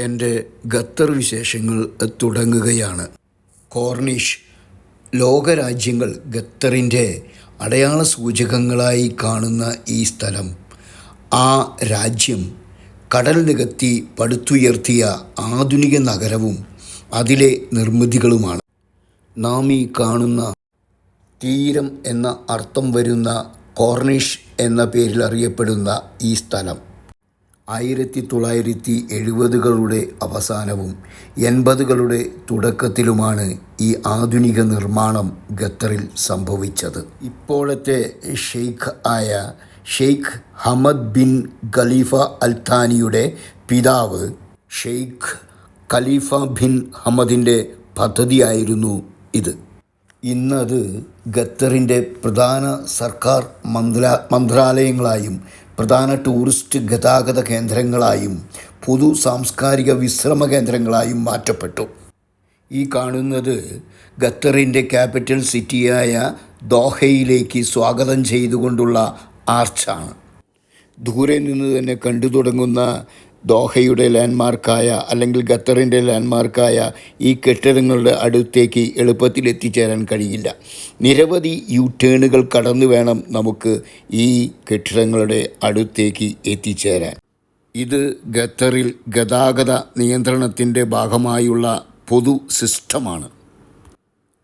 എന്റെ ഖത്തർ വിശേഷങ്ങൾ തുടങ്ങുകയാണ്. കോർണിഷ് ലോകരാജ്യങ്ങൾ ഖത്തറിന്റെ അടയാള സൂചകങ്ങളായി കാണുന്ന ഈ സ്ഥലം ആ രാജ്യം കടൽ നികത്തി പടുത്തുയർത്തിയ ആധുനിക നഗരവും അതിലെ നിർമ്മിതികളുമാണ്. നാം ഈ കാണുന്ന തീരം എന്ന അർത്ഥം വരുന്ന കോർണിഷ് എന്ന പേരിൽ അറിയപ്പെടുന്ന ഈ സ്ഥലം. ആയിരത്തി തൊള്ളായിരത്തി എഴുപതുകളുടെ അവസാനവും എൺപതുകളുടെ തുടക്കത്തിലുമാണ് ഈ ആധുനിക നിർമ്മാണം ഖത്തറിൽ സംഭവിച്ചത്. ഇപ്പോഴത്തെ ഷെയ്ഖ് ആയ ഷെയ്ഖ് ഹമദ് ബിൻ ഖലീഫ അൽത്താനിയുടെ പിതാവ് ഷെയ്ഖ് ഖലീഫ ബിൻ ഹമദിന്റെ പദ്ധതിയായിരുന്നു ഇത്. ഇന്നത് ഖത്തറിന്റെ പ്രധാന സർക്കാർ മന്ത്രാ മന്ത്രാലയങ്ങളായും പ്രധാന ടൂറിസ്റ്റ് ഗതാഗത കേന്ദ്രങ്ങളായും പൊതു സാംസ്കാരിക വിശ്രമ കേന്ദ്രങ്ങളായും മാറ്റപ്പെട്ടു. ഈ കാണുന്നത് ഖത്തറിന്റെ ക്യാപിറ്റൽ സിറ്റിയായ ദോഹയിലേക്ക് സ്വാഗതം ചെയ്തുകൊണ്ടുള്ള ആർച്ചാണ്. ദൂരെ നിന്ന് തന്നെ കണ്ടു തുടങ്ങുന്ന ദോഹയുടെ ലാൻഡ്മാർക്കായ അല്ലെങ്കിൽ ഖത്തറിന്റെ ലാൻഡ്മാർക്കായ ഈ കെട്ടിടങ്ങളുടെ അടുത്തേക്ക് എളുപ്പത്തിൽ എത്തിച്ചേരാൻ കഴിയില്ല. നിരവധി യു ടേണുകൾ കടന്നു വേണം നമുക്ക് ഈ കെട്ടിടങ്ങളുടെ അടുത്തേക്ക് എത്തിച്ചേരാൻ. ഇത് ഖത്തറിൽ ഗതാഗത നിയന്ത്രണത്തിന്റെ ഭാഗമായുള്ള പൊതു സിസ്റ്റമാണ്.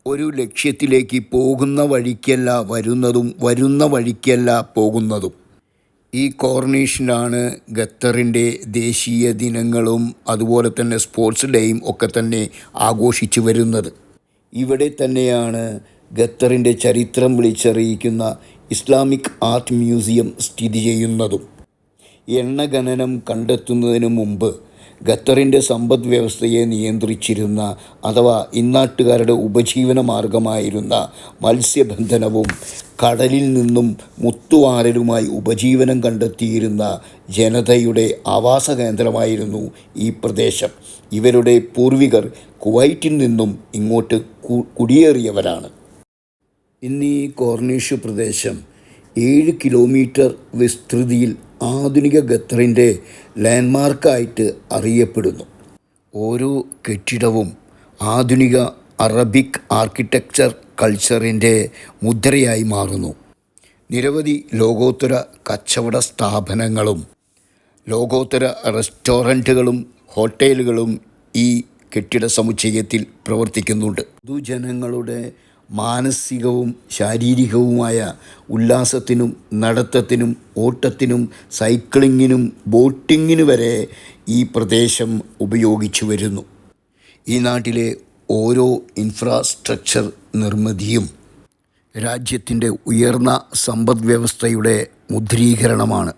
ഒരു ലക്ഷ്യത്തിലേക്ക് പോകുന്ന വഴിക്കല്ല വരുന്നതും വരുന്ന വഴിക്കല്ല പോകുന്നതും. ഈ കോർണേഷനാണ് ഖത്തറിന്റെ ദേശീയ ദിനങ്ങളും അതുപോലെ തന്നെ സ്പോർട്സ് ഡേയും ഒക്കെ തന്നെ ആഘോഷിച്ചു വരുന്നത്. ഇവിടെ തന്നെയാണ് ഖത്തറിന്റെ ചരിത്രം വിളിച്ചറിയിക്കുന്ന ഇസ്ലാമിക് ആർട്ട് മ്യൂസിയം സ്ഥിതി ചെയ്യുന്നതും. എണ്ണഖനനം കണ്ടെത്തുന്നതിന് മുമ്പ് ഖത്തറിന്റെ സമ്പദ് വ്യവസ്ഥയെ നിയന്ത്രിച്ചിരുന്ന അഥവാ ഇന്നാട്ടുകാരുടെ ഉപജീവന മാർഗമായിരുന്ന മത്സ്യബന്ധനവും കടലിൽ നിന്നും മുത്തുവാരലുമായി ഉപജീവനം കണ്ടെത്തിയിരുന്ന ജനതയുടെ ആവാസ കേന്ദ്രമായിരുന്നു ഈ പ്രദേശം. ഇവരുടെ പൂർവികർ കുവൈറ്റിൽ നിന്നും ഇങ്ങോട്ട് കുടിയേറിയവരാണ്. ഇന്ന് ഈ കോർണിഷ് പ്രദേശം ഏഴ് കിലോമീറ്റർ വിസ്തൃതിയിൽ ആധുനിക ഖത്തറിന്റെ ലാൻഡ്മാർക്കായിട്ട് അറിയപ്പെടുന്നു. ഓരോ കെട്ടിടവും ആധുനിക അറബിക് ആർക്കിടെക്ചർ കൾച്ചറിന്റെ മുദ്രയായി മാറുന്നു. നിരവധി ലോകോത്തര കച്ചവട സ്ഥാപനങ്ങളും ലോകോത്തര റെസ്റ്റോറന്റുകളും ഹോട്ടലുകളും ഈ കെട്ടിട സമുച്ചയത്തിൽ പ്രവർത്തിക്കുന്നുണ്ട്. പൊതുജനങ്ങളുടെ മാനസികവും ശാരീരികവുമായ ഉല്ലാസത്തിനും നടത്തത്തിനും ഓട്ടത്തിനും സൈക്ലിങ്ങിനും ബോട്ടിങ്ങിനു വരെ ഈ പ്രദേശം ഉപയോഗിച്ചു വരുന്നു. ഈ നാട്ടിലെ ഓരോ ഇൻഫ്രാസ്ട്രക്ചർ നിർമ്മിതിയും രാജ്യത്തിന്റെ ഉയർന്ന സമ്പദ്വ്യവസ്ഥയുടെ മുദ്രീകരണമാണ്.